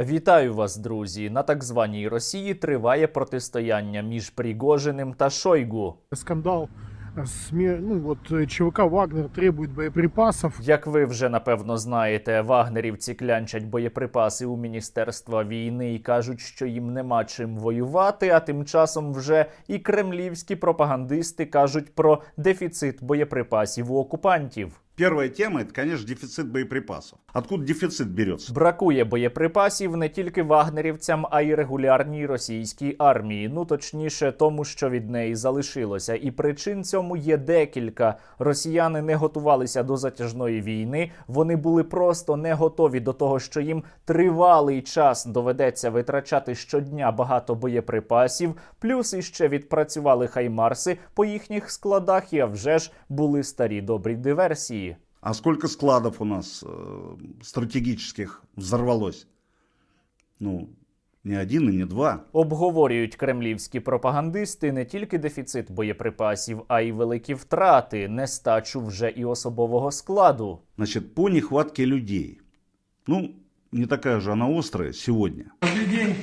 Вітаю вас, друзі! На так званій Росії триває протистояння між Пригожиним та Шойгу. скандал с ме- ну вот э, ЧВК Вагнер требует боеприпасов. Як ви вже напевно знаєте, вагнерівці клянчать боєприпаси у міністерства війни і кажуть, що їм нема чим воювати. А тим часом вже і кремлівські пропагандисти кажуть про дефіцит боєприпасів у окупантів. Первая тема это, конечно, дефицит боеприпасов. Откуда дефицит берется? Бракує боєприпасів не тільки вагнерівцям, а й регулярній російській армії. Ну точніше, тому що від неї залишилося. І причин цьому є декілька. Росіяни не готувалися до затяжної війни. Вони були просто не готові до того, що їм тривалий час доведеться витрачати щодня багато боєприпасів. Плюс іще відпрацювали хаймарси по їхніх складах. І вже ж були старі добрі диверсії. А сколько складов у нас э, стратегических взорвалось? Ну, не один и не два. Обговорюють кремлівські пропагандисти не тільки дефіцит боєприпасів, а й великі втрати, нестачу вже і особового складу. Значит, по нехватке людей. Ну, не такая же она острая сегодня. Каждый день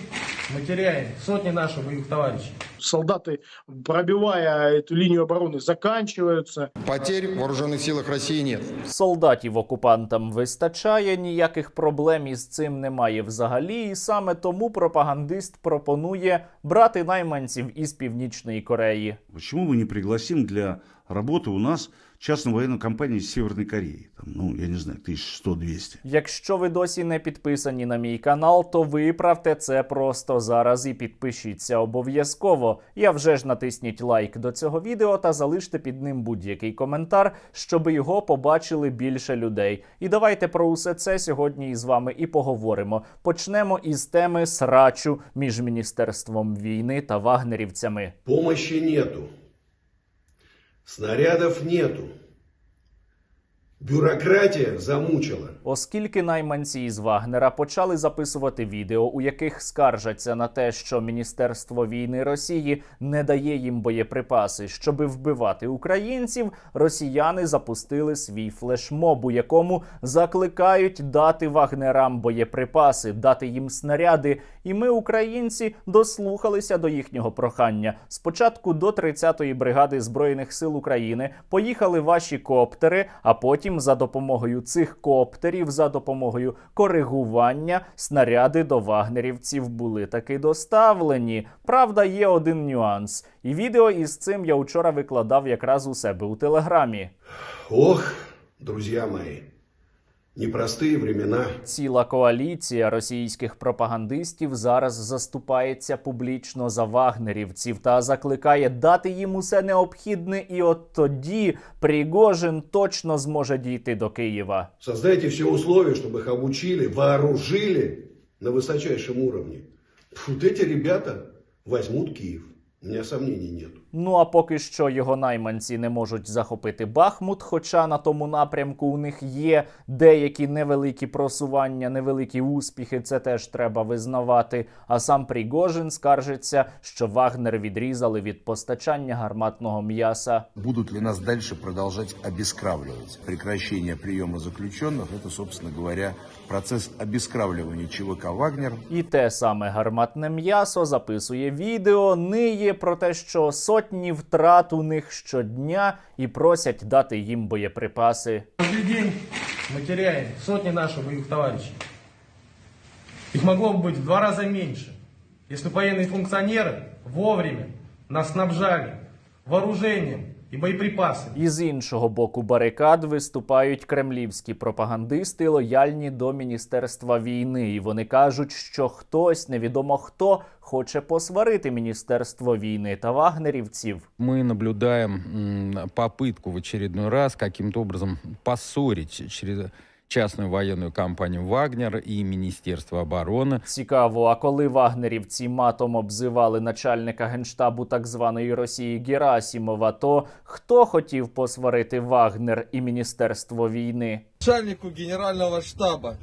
мы теряем сотни наших боевых товарищей. Солдаты, пробивая эту линию обороны, заканчиваются. Потерь в вооруженных силах России нет. Солдатів окупантам вистачає, ніяких проблем із цим немає взагалі. І саме тому пропагандист пропонує брати найманців із північної Кореї. Почему мы не пригласим для работы у нас частную военную компанию из Северной Кореи? Там, ну, я не знаю, 1100-200. Якщо ви досі не підписані на мій канал, то виправте це просто зараз і підпишіться обов'язково. Я вже ж натисніть лайк до цього відео та залиште під ним будь-який коментар, щоб його побачили більше людей. І давайте про усе це сьогодні із вами і поговоримо. Почнемо із теми срачу між міністерством війни та вагнерівцями. Помощи нету. Снарядов нету. Бюрократия замучила. Оскільки найманці із Вагнера почали записувати відео, у яких скаржаться на те, що Міністерство війни Росії не дає їм боєприпаси, щоби вбивати українців, росіяни запустили свій флешмоб, у якому закликають дати вагнерам боєприпаси, дати їм снаряди. І ми, українці, дослухалися до їхнього прохання. Спочатку до 30-ї бригади збройних сил України поїхали ваші коптери, а потім за допомогою цих коптерів, за допомогою коригування, снаряди до вагнерівців були таки доставлені. Правда, є один нюанс, і відео із цим я вчора викладав якраз у себе у телеграмі. Ох, друзі мои, непростые времена. Ціла коаліція російських пропагандистів зараз заступається публічно за вагнерівців та закликає дати їм усе необхідне, і от тоді Пригожин точно зможе дійти до Києва. Создайте все условия, чтобы их обучили, вооружили на высочайшем уровне. Вот эти ребята возьмут Киев. У меня сомнений нет. Ну а поки що його найманці не можуть захопити Бахмут, хоча на тому напрямку у них є деякі невеликі просування, невеликі успіхи. Це теж треба визнавати. А сам Пригожин скаржиться, що Вагнер відрізали від постачання гарматного м'яса. Будут ли нас дальше продолжать обескравливать? Прекращение приема заключенных – это, собственно говоря, процесс обескравливания ЧВК «Вагнер». І те саме гарматне м'ясо записує відео, ниє про те, що сотні втрат у них щодня і просять дати їм боєприпаси. Каждый день мы теряем сотни наших боевых товарищей. Их могло бы быть в два раза меньше, если бы военные функционеры вовремя нас снабжали вооружением и боєприпаси. І з іншого боку барикад виступають кремлівські пропагандисти, лояльні до міністерства війни. І вони кажуть, що хтось, невідомо хто, хоче посварити міністерство війни та вагнерівців. Ми наблюдаємо попытку в очередной раз каким-то образом поссорить через частную военную компанию «Вагнер» и Министерство обороны. Цікаво, а коли вагнерівці матом обзивали начальника генштабу так званої Росії Герасімова, то хто хотів посварити Вагнер і міністерство війни? начальнику генерального штаба.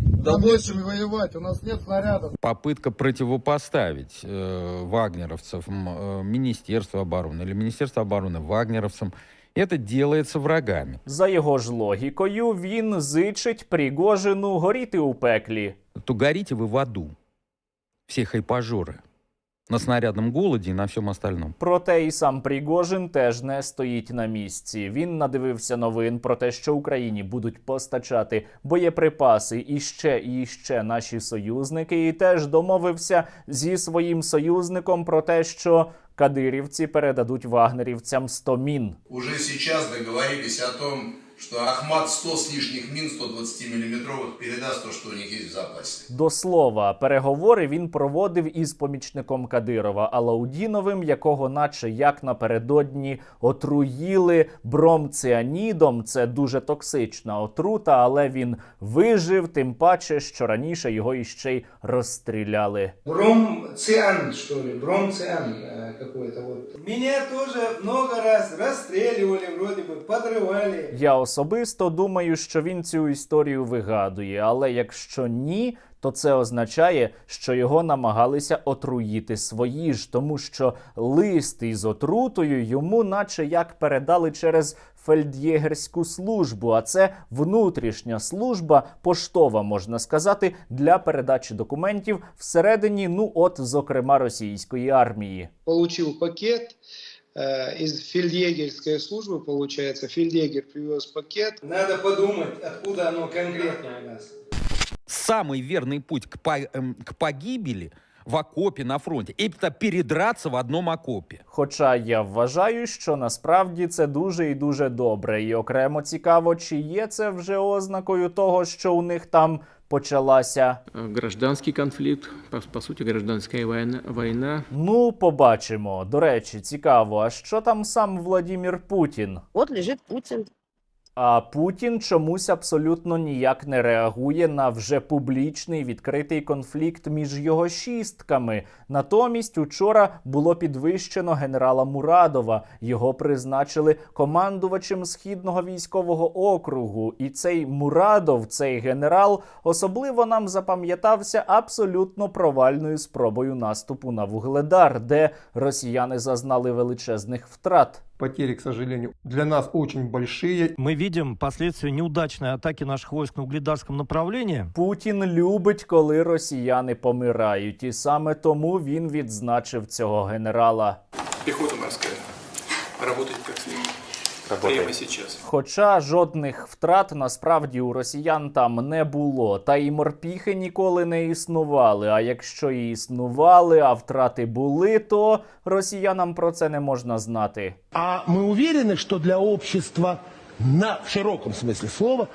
Да больше воевать, у нас нет снарядов. Попытка противопоставить э, вагнеровцев м, э, Министерству обороны или Министерство обороны вагнеровцам Это делается врагами. За його ж логікою, він зичить Пригожину горіти у пеклі. То горите вы в аду. Все хайпажоры. На снарядном голоде и на всем остальном. Проте і сам Пригожин теж не стоїть на місці. Він надивився новин про те, що Україні будуть постачати боєприпаси і ще і ще наші союзники, і теж домовився зі своїм союзником про те, що кадирівці передадуть вагнерівцям 100 мін. Уже зараз договорились о том, что Ахмат 100 с лишних мин 120 миллиметровых передаст то, что у них есть в запасе. До слова, переговори він проводив із помічником Кадирова Алаудіновим, якого, наче як напередодні, отруїли бромцианідом. Це дуже токсична отрута, але він вижив, тим паче, що раніше його іще й розстріляли. Бромциан, что ли, бромциан э, какой-то вот. Меня тоже много раз расстреливали, вроде бы, подрывали. Я особисто думаю, що він цю історію вигадує, але якщо ні, то це означає, що його намагалися отруїти свої ж, тому що лист із отрутою йому, наче як передали через фельд'єгерську службу, а це внутрішня служба, поштова, можна сказати, для передачі документів всередині, ну от, зокрема, російської армії. Получил пакет из фельдъегерской службы, получается. Фельдъегер привез пакет. Надо подумать, откуда оно конкретно у нас. Самый верный путь к, по- эм, к погибели в окопе на фронте – это передраться в одном окопе. Хоча я вважаю, що насправді це дуже і дуже добре, і окремо цікаво, чи є це вже ознакою того, що у них там почалася. Гражданський конфлікт, по, по суті, гражданська війна. война. Ну, побачимо. До речі, цікаво, а що там сам Владімір Путін? От лежить Путин. А Путін чомусь абсолютно ніяк не реагує на вже публічний відкритий конфлікт між його шістками. Натомість учора було підвищено генерала Мурадова. Його призначили командувачем східного військового округу. І цей Мурадов, цей генерал, особливо нам запам'ятався абсолютно провальною спробою наступу на Вугледар, де росіяни зазнали величезних втрат. Потери, к сожалению, для нас очень большие. Мы видим последствия неудачной атаки наших войск на угледарском направлении. Путін любить, коли росіяни помирають, і саме тому він відзначив цього генерала. Пехота морская. Работает как следует Прямо сейчас. Хоча жодних втрат насправді у росіян там не було, та й морпіхи ніколи не існували. А якщо і існували, а втрати були, то росіянам про це не можна знати. А мы уверены, что для общества на в широком смысле слова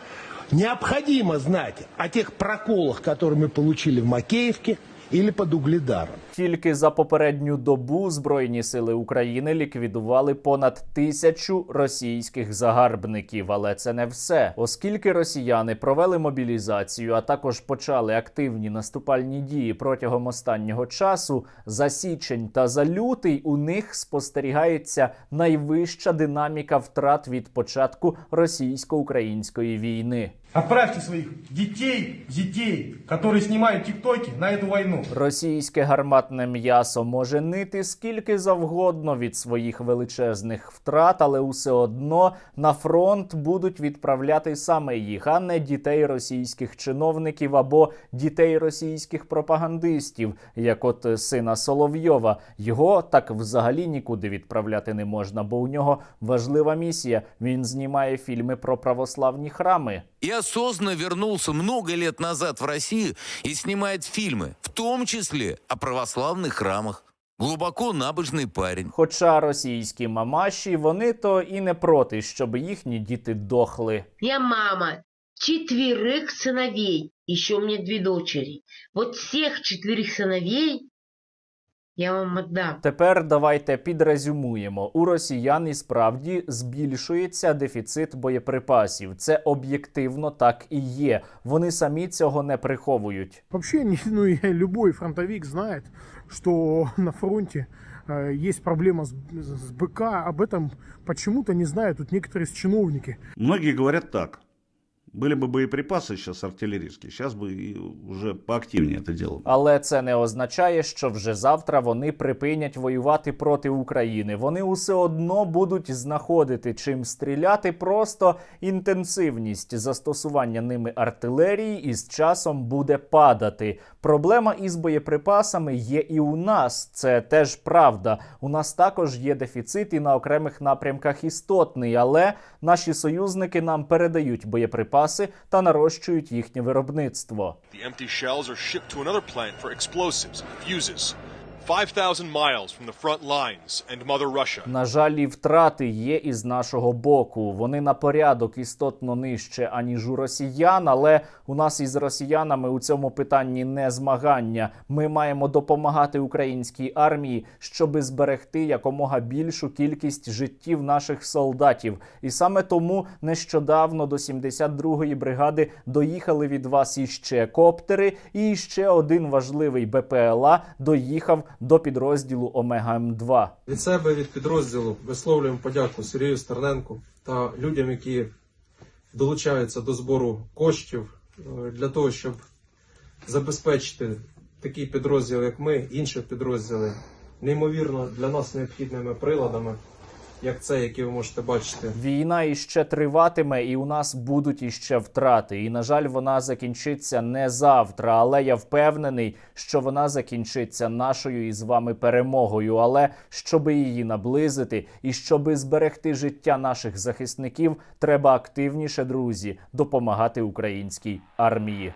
необходимо знать о тех проколах, которые мы получили в Макеевке или под Угледаром. Тільки за попередню добу Збройні сили України ліквідували понад тисячу російських загарбників. Але це не все, оскільки росіяни провели мобілізацію, а також почали активні наступальні дії протягом останнього часу. За січень та за лютий у них спостерігається найвища динаміка втрат від початку російсько-української війни. Отправьте своих детей, детей, которые снимают тиктоки, на эту войну. Російське гарматне м'ясо може нити скільки завгодно від своїх величезних втрат, але усе одно на фронт будуть відправляти саме їх, а не дітей російських чиновників або дітей російських пропагандистів, як от сина Соловйова. Його так взагалі нікуди відправляти не можна, бо у нього важлива місія. Він знімає фільми про православні храми. И осознанно вернулся много лет назад в Россию и снимает фильмы, в том числе о православных храмах. Глубоко набожный парень. Хоча російські мамаші вони то і не проти, щоб їхні діти дохли. Я мама четверых сыновей. Еще у меня две дочери. Вот всех четверых сыновей я вам отдам. Тепер давайте підрезюмуємо. У росіян і справді збільшується дефіцит боєприпасів. Це об'єктивно так і є. Вони самі цього не приховують. Вообще, не- ну, и любой фронтовик знает, что на фронте э, есть проблема с, с БК. Об этом почему-то не знают тут некоторые чиновники. Многие говорят так. Были бы боеприпасы сейчас артиллерийские, сейчас бы и уже поактивнее это делали. Але це не означає, що вже завтра вони припинять воювати проти України. Вони усе одно будуть знаходити чим стріляти. Просто інтенсивність застосування ними артилерії із часом буде падати. Проблема із боєприпасами є і у нас. Це теж правда. У нас також є дефіцит і на окремих напрямках істотний, але наші союзники нам передають боєприпаси та нарощують їхнє виробництво. The empty shells are shipped to another plant for explosives, fuses. 5,000 miles from the front lines and Mother Russia. На жаль, і втрати є із нашого боку. Вони на порядок істотно нижче аніж у росіян, але у нас із росіянами у цьому питанні не змагання. Ми маємо допомагати українській армії, щоби зберегти якомога більшу кількість життів наших солдатів. І саме тому нещодавно до 72-ї бригади доїхали від вас іще коптери, і ще один важливий БПЛА доїхав до підрозділу Омега М2. Від себе від підрозділу висловлюємо подяку Сергію Стерненку та людям, які долучаються до збору коштів е, для того, щоб забезпечити такий підрозділ, як ми, інші підрозділи, неймовірно для нас необхідними приладами, як це, які ви можете бачити. Війна іще триватиме, і у нас будуть іще втрати. І на жаль, вона закінчиться не завтра. Але я впевнений, що вона закінчиться нашою із вами перемогою. Але щоби її наблизити і щоби зберегти життя наших захисників, треба активніше, друзі, допомагати українській армії.